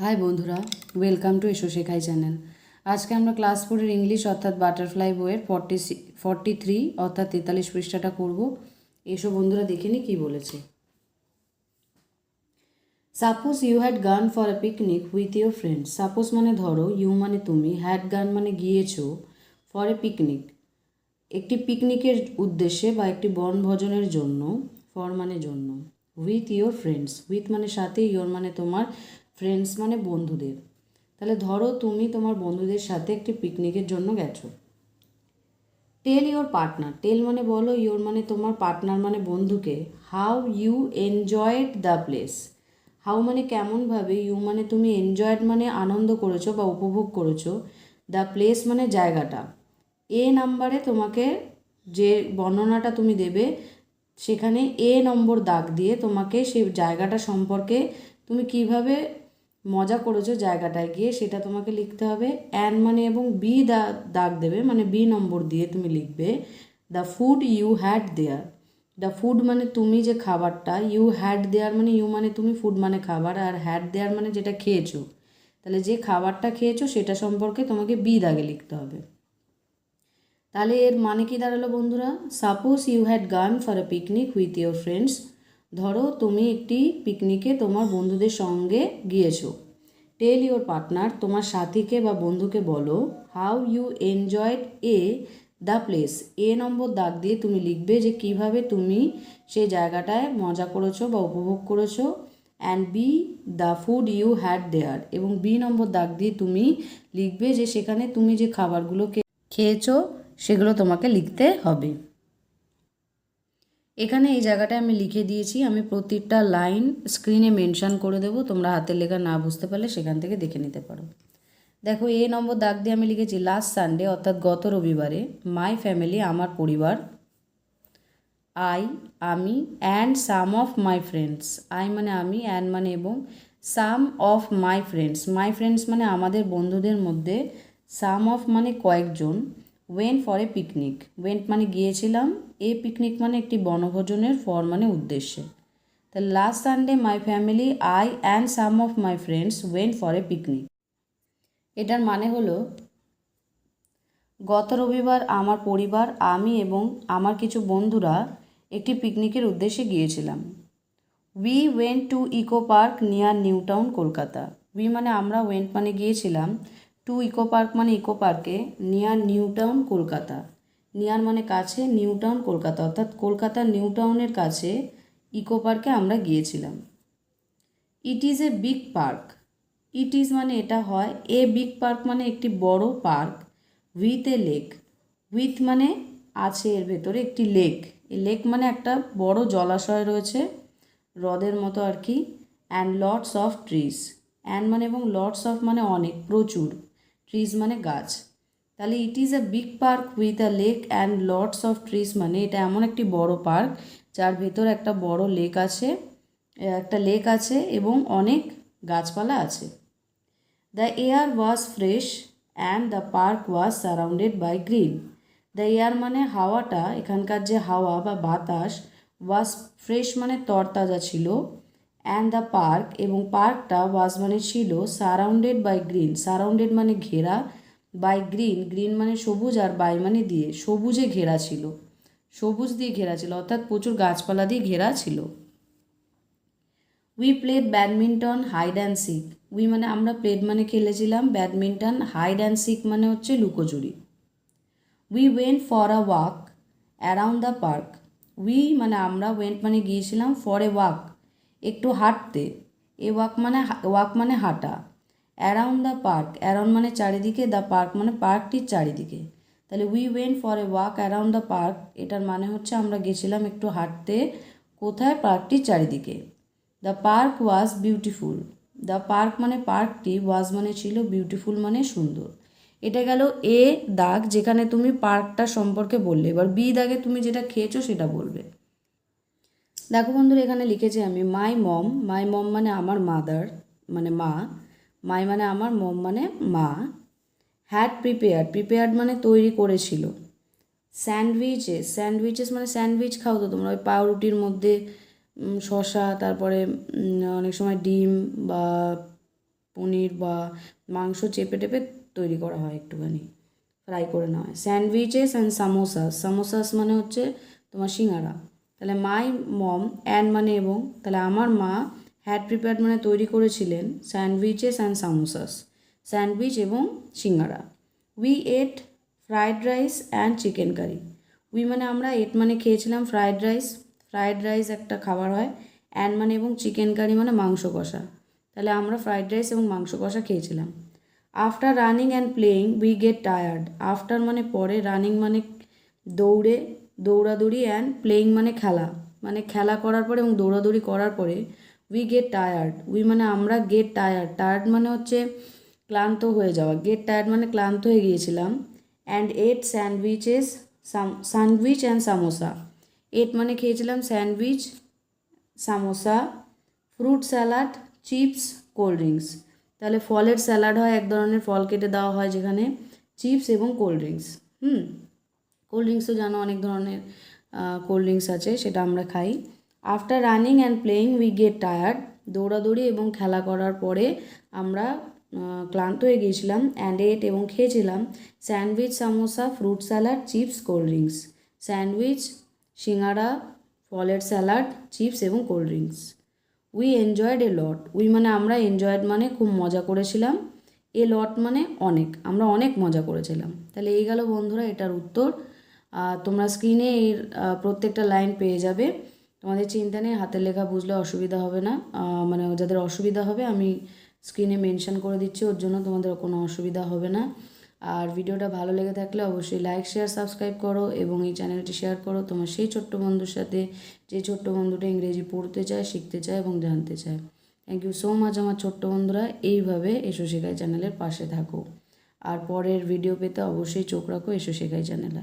High বন্ধুরা welcome to এসো শেখাই চ্যানেল আজকে আমরা ক্লাস ফোরের ইংলিশ অর্থাৎ বাটারফ্লাই বইয়ের ফর্টি ফর্টি থ্রি অর্থাৎ তেতাল্লিশ পৃষ্ঠাটা করব। এসো বন্ধুরা, দেখে নি কী বলেছে। Suppose you had gone for a picnic with your friends suppose মানে ধরো ইউ মানে তুমি হ্যাড গান মানে গিয়েছো ফর এ পিকনিক একটি পিকনিকের উদ্দেশ্যে বা একটি বনভোজনের জন্য ফর মানে জন্য। উইথ ইয়োর ফ্রেন্ডস উইথ মানে সাথে ইয়োর মানে তোমার ফ্রেন্ডস মানে বন্ধুদের। তাহলে ধরো তুমি তোমার বন্ধুদের সাথে একটি পিকনিকের জন্য গেছো। টেল ইয়োর পার্টনার টেল মানে বলো ইয়োর মানে তোমার পার্টনার মানে বন্ধুকে। How you enjoyed the place how মানে কেমনভাবে ইউ মানে তুমি এনজয়েড মানে আনন্দ করেছ বা উপভোগ করেছ দ্য প্লেস মানে জায়গাটা। এ নাম্বারে তোমাকে যে বর্ণনাটা তুমি দেবে, সেখানে এ নম্বর দাগ দিয়ে তোমাকে সেই জায়গাটা সম্পর্কে তুমি কীভাবে মজা করেছ জায়গাটায়। গিয়ে সেটা তোমাকে লিখতে হবে। অ্যান মানে এবং বি দা, দাগ দেবে মানে বি নম্বর দিয়ে তুমি লিখবে, the food you had there. The food মানে তুমি যে খাবারটা, ইউ হ্যাড দেয়ার মানে ইউ মানে তুমি ফুড মানে খাবার, আর হ্যাড দেয়ার মানে যেটা খেয়েছো। তাহলে যে খাবারটা খেয়েছো সেটা সম্পর্কে তোমাকে বি দাগে লিখতে হবে। তাহলে এর মানে কি দাঁড়াল বন্ধুরা? Suppose you had gone for a picnic with your friends ধরো তুমি একটি পিকনিকে তোমার বন্ধুদের সঙ্গে গিয়েছো। টেল ইউর পার্টনার তোমার সাথীকে বা বন্ধুকে বলো how you enjoyed A the place A number দাগ দিয়ে তুমি লিখবে যে কীভাবে তুমি সেই জায়গাটায় মজা করেছ বা উপভোগ করেছ। And B the food you had there এবং বি নম্বর দাগ দিয়ে তুমি লিখবে যে সেখানে তুমি যে খাবারগুলো খেয়েছো, সেগুলো তোমাকে লিখতে হবে। এখানে এই জায়গাটায় আমি লিখে দিয়েছি, আমি প্রতিটা লাইন স্ক্রিনে মেনশান করে দেবো, তোমরা হাতের লেখা না বুঝতে পারলে সেখান থেকে দেখে নিতে পারো। দেখো, এ নম্বর দাগ দিয়ে আমি লিখেছি লাস্ট সানডে অর্থাৎ গত রবিবারে মাই ফ্যামিলি আমার পরিবার আই আমি and some of my friends I মানে আমি অ্যান্ড মানে এবং some of my friends my friends মানে আমাদের বন্ধুদের মধ্যে সাম অফ মানে কয়েকজন went for a picnic went মানে গিয়েছিলাম। এ পিকনিক মানে একটি বনভোজনের ফর মানে উদ্দেশ্যে। তাহলে last Sunday my family I and some of my friends went for a picnic এটার মানে হলো, গত রবিবার আমার পরিবার, আমি এবং আমার কিছু বন্ধুরা একটি পিকনিকের উদ্দেশ্যে গিয়েছিলাম। We went to Eco Park near New Town Kolkata we মানে আমরা ওয়েন্ট মানে গিয়েছিলাম। টু ইকো পার্ক মানে ইকো পার্কে, near New Town Kolkata. Near মানে কাছে, নিউ টাউন কলকাতা। অর্থাৎ কলকাতার নিউ টাউনের কাছে ইকো পার্কে আমরা গিয়েছিলাম। It is a big park it is মানে এটা হয় এ বিগ পার্ক মানে একটি বড় park with a lake with মানে আছে এর ভেতরে একটি লেক এই লেক মানে একটা বড় জলাশয় রয়েছে, হ্রদের মতো আর কি and lots of trees and মানে এবং লটস অফ মানে অনেক, প্রচুর। ট্রিজ মানে গাছ। তাহলে it is a big park with a lake and lots of trees মানে এটা এমন একটি বড় পার্ক যার ভেতর একটা বড় লেক আছে একটা লেক আছে এবং অনেক গাছপালা আছে। The air was fresh and the park was surrounded by green the air মানে হাওয়াটা, এখানকার যে হাওয়া বা বাতাস ওয়াজ ফ্রেশ মানে তরতাজা ছিল। অ্যান্ড দ্য পার্ক এবং পার্কটা ওয়াজ মানে ছিল সারাউন্ডেড বাই গ্রিন সারাউন্ডেড মানে ঘেরা বাই গ্রিন গ্রিন মানে সবুজ আর বাই মানে দিয়ে সবুজে ঘেরা ছিল। সবুজ দিয়ে ঘেরা ছিল, অর্থাৎ প্রচুর গাছপালা দিয়ে ঘেরা ছিল। We played badminton hide and seek we মানে আমরা প্লেড মানে খেলেছিলাম ব্যাডমিন্টন হাইড অ্যান্ড সিক মানে হচ্ছে লুকোচুরি। We went for a walk around the park we মানে আমরা ওয়েন্ট মানে গিয়েছিলাম ফর এ ওয়াক একটু হাঁটতে। এ ওয়াক মানে ওয়াক মানে হাঁটা। অ্যারাউন্ড দ্য পার্ক, অ্যারাউন্ড মানে চারিদিকে, দ্য পার্ক মানে পার্কটির চারিদিকে। তাহলে we went for a walk around the park, এটার মানে হচ্ছে আমরা গেছিলাম একটু হাঁটতে, কোথায়? পার্কটির চারিদিকে। The park was beautiful. The park মানে পার্কটি, ওয়াজ মানে ছিল বিউটিফুল মানে সুন্দর। এটা গেল এ দাগ, যেখানে তুমি পার্কটা সম্পর্কে বললে। এবার বি দাগে তুমি যেটা খেয়েছো সেটা বলবে। দেখো বন্ধুরা, এখানে লিখেছি আমি মাই মম মাই মম মানে আমার মাদার মানে মা। মাই মানে আমার মম মানে মা। হ্যাড প্রিপেয়ার প্রিপেয়ার্ড মানে তৈরি করেছিল। স্যান্ডউইচেস স্যান্ডউইচেস মানে স্যান্ডউইচ খাও তো তোমরা, ওই পাউরুটির মধ্যে শশা তারপরে অনেক সময় ডিম বা পনির বা মাংস চেপে টেপে তৈরি করা হয় একটুখানি, ফ্রাই করে নেওয়া হয়। স্যান্ডউইচেস অ্যান্ড সামোসাস সামোসাস মানে হচ্ছে তোমার সিঙ্গারা। তাহলে মাই মম অ্যান্ড মানে এবং তাহলে আমার মা হ্যাড প্রিপেয়ার্ড মানে তৈরি করেছিলেন স্যান্ডউইচেস অ্যান্ড সামোসাস স্যান্ডউইচ এবং সিঙ্গারা। We ate fried rice and chicken curry we মানে আমরা এট মানে খেয়েছিলাম ফ্রায়েড রাইস ফ্রায়েড রাইস একটা খাবার হয়। অ্যান্ড মানে এবং চিকেন কারি মানে মাংস কষা। তাহলে আমরা ফ্রায়েড রাইস এবং মাংস কষা খেয়েছিলাম। After running and playing we get tired after মানে পরে রানিং মানে দৌড়ে দৌড়াদৌড়ি অ্যান্ড প্লেয়িং মানে খেলা। মানে খেলা করার পরে এবং দৌড়াদৌড়ি করার পরে উই গেট টায়ার্ড উই মানে আমরা গেট টায়ার্ড টায়ার্ড মানে হচ্ছে ক্লান্ত হয়ে যাওয়া। গেট টায়ার্ড মানে ক্লান্ত হয়ে গিয়েছিলাম। And ate sandwiches sandwich and samosa ate মানে খেয়েছিলাম sandwich samosa fruit salad chips cold drinks তাহলে ফলের স্যালাড হয়, এক ধরনের ফল কেটে দেওয়া হয় যেখানে চিপস এবং কোল্ড ড্রিঙ্কস হুম? কোল্ড ড্রিঙ্কসও জানো অনেক ধরনের কোল্ড ড্রিঙ্কস আছে, সেটা আমরা খাই। After running and playing we get tired দৌড়াদৌড়ি এবং খেলা করার পরে আমরা ক্লান্ত হয়ে গিয়েছিলাম অ্যান্ড এট এবং খেয়েছিলাম sandwich, samosa, fruit salad, chips cold drinks sandwich, সিঙ্গারা, ফলের স্যালাড, চিপস এবং cold drinks we enjoyed a lot we মানে আমরা এনজয়েড মানে খুব মজা করেছিলাম। এ লট মানে অনেক। আমরা অনেক মজা করেছিলাম। তাহলে এই গেল বন্ধুরা, এটার উত্তর। তোমরা স্ক্রিনে এর প্রত্যেকটা লাইন পেয়ে যাবে। তোমাদের চিন্তা নেই, হাতের লেখা বুঝলে অসুবিধা হবে না। মানে যাদের অসুবিধা হবে, আমি স্ক্রিনে মেনশন করে দিচ্ছি, ওর জন্য তোমাদের কোনো অসুবিধা হবে না। আর ভিডিওটা ভালো লেগে থাকলে অবশ্যই লাইক শেয়ার সাবস্ক্রাইব করো এবং এই চ্যানেলটি শেয়ার করো। তোমার সেই ছোট্ট বন্ধুর সাথে যে ছোট্ট বন্ধুটা ইংরেজি পড়তে চায়, শিখতে চায় এবং জানতে চায়। থ্যাংক ইউ সো মাচ আমার ছোট্ট বন্ধুরা। এইভাবে এসো শেখাই চ্যানেলের পাশে থাকো। আর পরের ভিডিও পেতে অবশ্যই চোখ রাখো, এসো শেখাই চ্যানেলে